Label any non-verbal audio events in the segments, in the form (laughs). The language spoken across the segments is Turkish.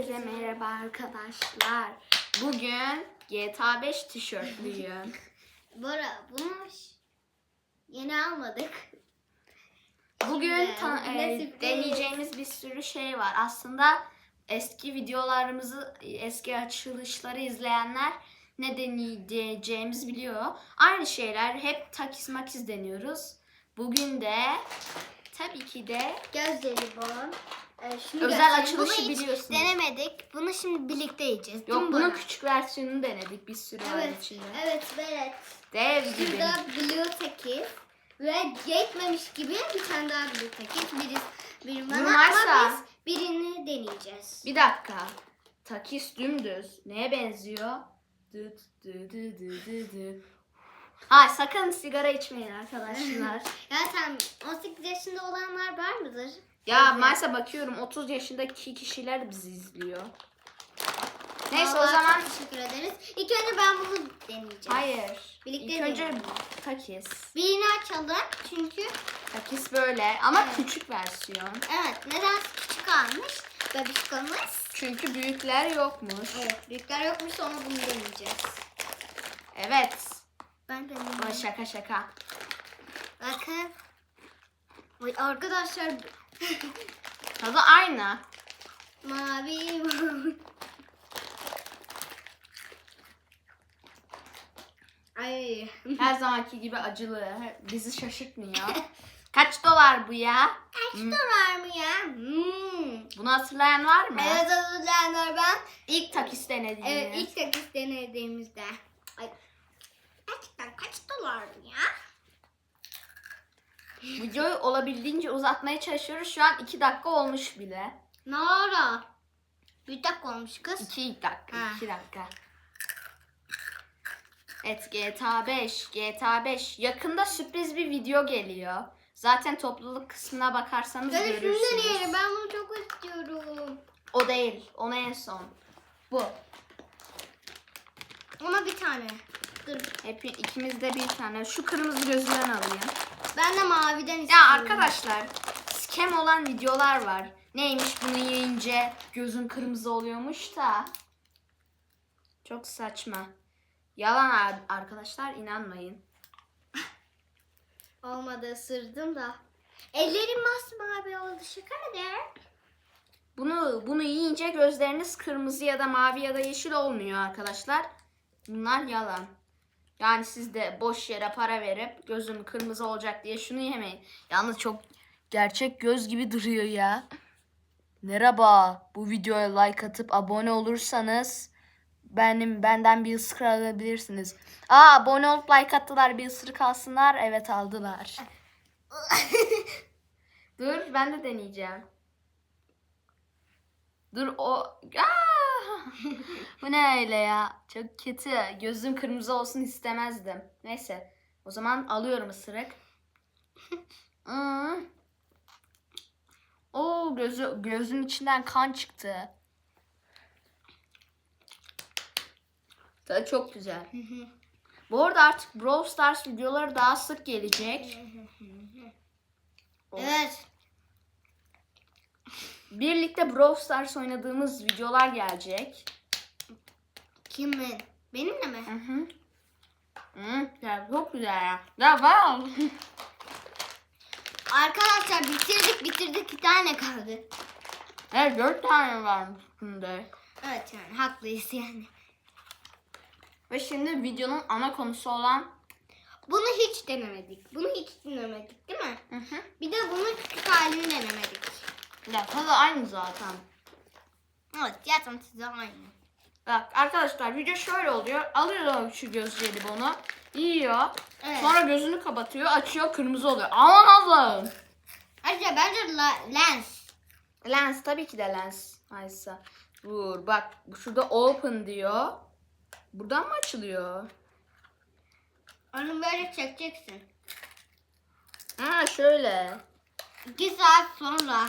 Herkese merhaba arkadaşlar. Bugün GTA 5 tişörtlüyüm. (laughs) Bora bunu yeni almadık. Bugün Şimdi, ta- e, deneyeceğimiz bir sürü şey var. Aslında eski videolarımızı, eski açılışları izleyenler ne deneyeceğimizi biliyor. Aynı şeyler hep takis makis deniyoruz. Bugün de tabii ki de Gözleri bon. Ee, şunu Özel göstereyim. açılışı Bunu hiç biliyorsunuz. denemedik. Bunu şimdi birlikte yiyeceğiz. değil yok mi bunun Bora? küçük versiyonunu denedik bir sürü var Evet, içinde. evet, evet. Dev gibi. Şurada Blue Takis ve yetmemiş gibi bir tane daha Blue Takis. Biri, biri bana Bunlarsa- ama biz birini deneyeceğiz. Bir dakika. Takis dümdüz. Neye benziyor? Düt dü dü dü dü dü. Ha sakın sigara içmeyin arkadaşlar. (laughs) Ya sen 18 yaşında olanlar var mıdır? ya Evet. maalesef bakıyorum 30 yaşındaki kişiler bizi izliyor. Neyse o Vallahi zaman çok teşekkür ederiz. İlk önce ben bunu deneyeceğim. hayır. Birlikte İlk önce deneyelim. takis. Birini açalım çünkü Takis böyle ama Evet. küçük versiyon. evet neden küçük almış babişkomuz. Çünkü büyükler yokmuş. Evet büyükler yokmuş onu bunu deneyeceğiz. Evet. Ben de Ama şaka şaka. Bakın. Vay arkadaşlar (laughs) Tadı aynı. mavi mavi. (laughs) Ay. Her zamanki gibi acılı. Bizi şaşırtmıyor. (laughs) Kaç dolar bu ya? Kaç dolar mı ya? Hmm. Bunu hatırlayan var mı? Evet hazırlayanlar ben. İlk takis denediğiniz. Evet ilk takis denediğimizde. Ay. Mı ya? Videoyu olabildiğince uzatmaya çalışıyoruz. Şu an 2 dakika olmuş bile. Ne ara? Bir dakika olmuş kız. 2 dakika, Ha. 2 dakika. Evet GTA 5, GTA 5. Yakında sürpriz bir video geliyor. Zaten topluluk kısmına bakarsanız Ben şunu görürsünüz. deneyelim. Ben bunu çok istiyorum. O değil, ona en son. Bu. Ama bir tane. Dur. Hep ikimiz de bir tane. Şu kırmızı gözünden alayım. Ben de maviden istiyorum. Ya arkadaşlar scam olan videolar var. Neymiş bunu yiyince gözün kırmızı oluyormuş da. Çok saçma. Yalan ar- arkadaşlar inanmayın. (laughs) Olmadı ısırdım da. Ellerim masmavi oldu. Şaka mı der? Bunu bunu yiyince gözleriniz kırmızı ya da mavi ya da yeşil olmuyor arkadaşlar. Bunlar yalan. Yani siz de boş yere para verip gözüm kırmızı olacak diye şunu yemeyin. Yalnız çok gerçek göz gibi duruyor ya. Merhaba. Bu videoya like atıp abone olursanız benim benden bir ısırık alabilirsiniz. Aa abone olup like attılar bir ısırık alsınlar. Evet aldılar. (laughs) Dur ben de deneyeceğim. Dur o... Aa! Bu ne öyle ya? Çok kötü. Gözüm kırmızı olsun istemezdim. Neyse. O zaman alıyorum ısırık. Hmm. Oo gözü gözün içinden kan çıktı. Tadı çok güzel. Bu arada artık Brawl Stars videoları daha sık gelecek. evet. Birlikte Brawl Stars oynadığımız videolar gelecek. Kimin? Benimle mi? Hı hı. Hı, ya çok güzel ya. Ya wow. (laughs) Arkadaşlar bitirdik bitirdik. Bir tane kaldı. evet dört tane varmış bunda. Evet yani haklıyız yani. Ve şimdi videonun ana konusu olan Bunu hiç denemedik. Bunu hiç denemedik değil mi? hı hı. Bir de bunun küçük halini denemedik. Ya tadı aynı zaten. Evet zaten size aynı. Bak arkadaşlar video şöyle oluyor. Alıyor şu göz jelibonu. Yiyor. Evet. Sonra gözünü kapatıyor. Açıyor kırmızı oluyor. Aman Allah'ım. Ayrıca bence la- lens. Lens tabii ki de lens. Aysa. Dur bak şurada open diyor. Buradan mı açılıyor? Onu böyle çekeceksin. Ha şöyle. İki saat sonra.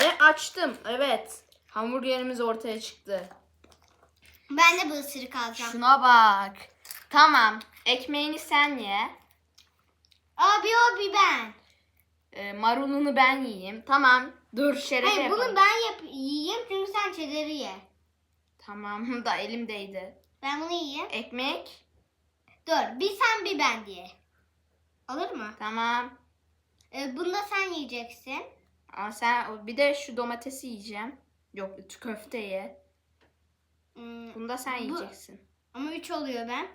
Ve açtım. Evet. Hamburgerimiz ortaya çıktı. Ben de bu ısırık alacağım. Şuna bak. Tamam. Ekmeğini sen ye. Abi abi ben. Ee, marulunu ben yiyeyim. Tamam. Dur şerefe Hayır yapalım. bunu ben yap yiyeyim çünkü sen çederi ye. Tamam (laughs) da elimdeydi. Ben bunu yiyeyim. Ekmek. Dur bir sen bir ben diye. Olur mu? Tamam. Ee, bunu da sen yiyeceksin. Aa, sen bir de şu domatesi yiyeceğim. Yok köfte ye. Hmm, Bunu da sen Bu- yiyeceksin. ama üç oluyor ben.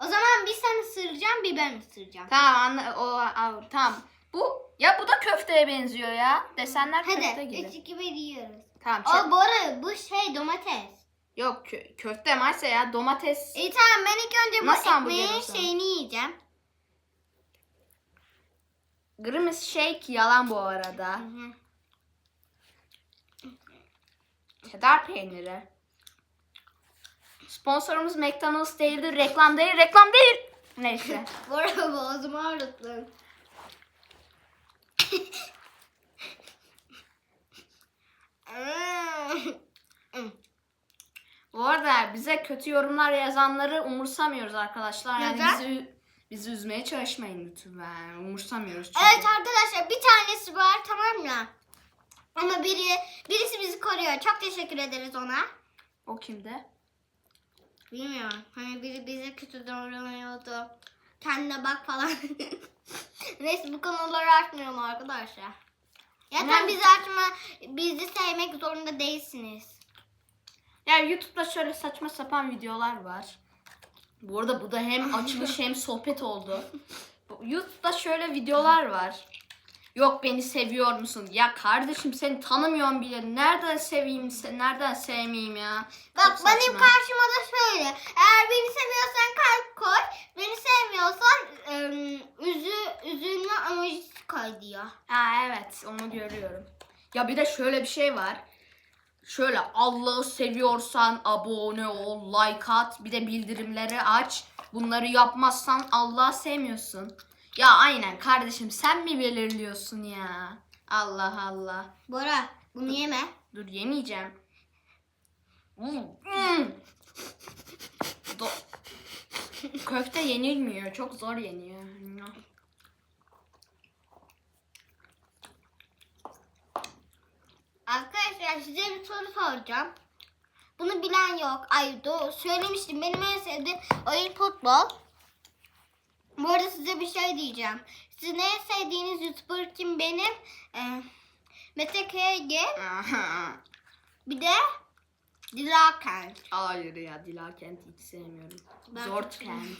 O zaman bir sen ısıracağım bir ben ısıracağım. Tamam anla o a- tamam. Bu ya bu da köfteye benziyor ya. Desenler köfte Hadi gibi. 3 2 1 yiyoruz. Tamam. O çek- boru bu şey domates. Yok kö- köfte maalesef ya domates. İyi tamam ben ilk önce bu Nasıl hamburger ekmeğin o zaman? şeyini yiyeceğim. Grimace shake yalan bu arada. Cheddar peyniri. Sponsorumuz McDonald's değildir. Reklam değil. Reklam değil. Neyse. (laughs) Bora boğazımı ağrıttın. Bu arada bize kötü yorumlar yazanları umursamıyoruz arkadaşlar. Yani Neden? bizi bizi üzmeye çalışmayın lütfen. Umursamıyoruz çünkü. evet arkadaşlar bir tanesi var tamam mı? Ama biri birisi bizi koruyor. Çok teşekkür ederiz ona. O kimde? Bilmiyorum. Hani biri bize kötü davranıyordu. Kendine bak falan. (laughs) Neyse bu konuları açmıyorum arkadaşlar. Zaten bizi açma, bizi sevmek zorunda değilsiniz. Yani YouTube'da şöyle saçma sapan videolar var. Bu arada bu da hem (laughs) açılış hem sohbet oldu. YouTube'da şöyle videolar var. Yok beni seviyor musun? Ya kardeşim seni tanımıyorum bile. Nereden seveyim seni? Nereden sevmeyeyim ya? Bak Çok benim karşıma da şöyle. Eğer beni seviyorsan kalp koy. Beni sevmiyorsan ım, üzü, üzülme emojisi koy diyor. Ha evet onu görüyorum. Ya bir de şöyle bir şey var. Şöyle Allah'ı seviyorsan abone ol, like at, bir de bildirimleri aç. Bunları yapmazsan Allah'ı sevmiyorsun. Ya aynen kardeşim sen mi belirliyorsun ya? Allah Allah. Bora bunu yeme. Dur yemeyeceğim. Hmm. Do- (laughs) Köfte yenilmiyor. Çok zor yeniyor. Arkadaşlar size bir soru soracağım. Bunu bilen yok. Ay doğru söylemiştim. Benim en sevdiğim oyun futbol. Bu arada size bir şey diyeceğim. Sizin en sevdiğiniz YouTuber kim benim? Ee, Mete KG. (laughs) Bir de Dilaken. Hayır ya Dilakent hiç sevmiyorum. Ben Zor çok kent.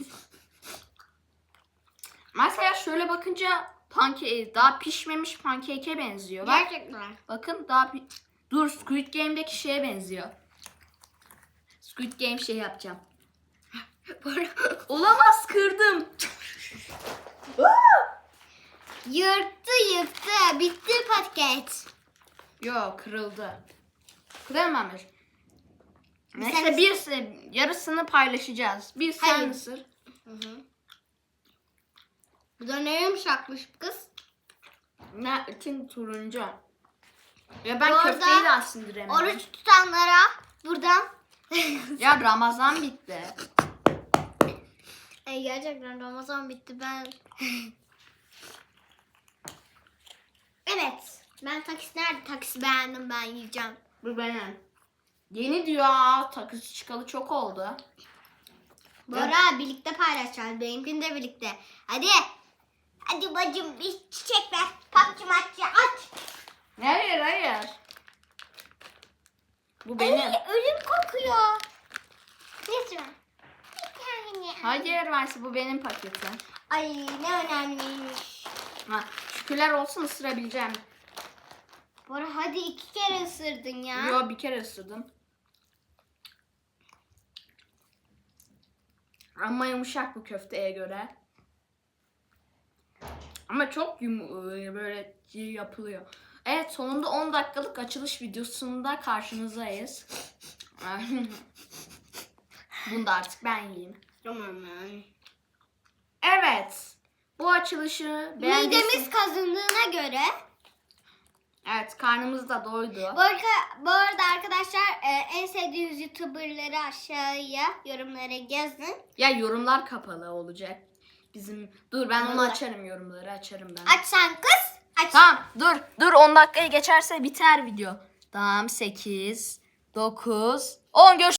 Mesela şöyle bakınca panke daha pişmemiş pankeke benziyor. Bak, Gerçekten. bakın daha Dur Squid Game'deki şeye benziyor. Squid Game şey yapacağım. (laughs) Olamaz kırdım. (laughs) Yırttı yırttı. Bitti paket. Yo kırıldı. Kırılmamış. Neyse Sen- bir yarısını paylaşacağız. Bir sen Hayır. ısır. Hı hı. Bu da ne yumuşakmış kız. Ne için turuncu. Ya ben Bu arada köfteyi de sindiremedim. Oruç tutanlara buradan. (laughs) Ya Ramazan bitti. Ay gerçekten Ramazan bitti ben. (laughs) evet. Ben taksi nerede? Taksi beğendim ben yiyeceğim. Bu benim. Yeni diyor aa, takısı çıkalı çok oldu. Bora birlikte paylaşacağız. Benimkini de birlikte. Hadi. Hadi bacım bir çiçek ver. Papçı matçı aç. Hayır hayır. Bu benim. Ay, ölüm kokuyor. Neyse. Bir tane. Hayır Mersi bu benim paketim. Ay ne önemliymiş. Ha, şükürler olsun ısırabileceğim. Bora hadi iki kere ısırdın ya. Yo bir kere ısırdım. Ama yumuşak bu köfteye göre. Ama çok yum böyle yapılıyor. Evet sonunda 10 dakikalık açılış videosunda karşınızdayız. (laughs) Bunu da artık ben yiyeyim. Tamam yani. Evet. Bu açılışı beğendiyseniz... Midemiz kazındığına göre Evet karnımız da doydu. bu arada, bu arada arkadaşlar e, en sevdiğiniz youtuberları aşağıya yorumlara yazın. Ya yorumlar kapalı olacak. Bizim dur ben onu açarım yorumları açarım ben. Aç sen kız. Aç. Tamam dur dur 10 dakikayı geçerse biter video. Tamam 8 9 10 görüş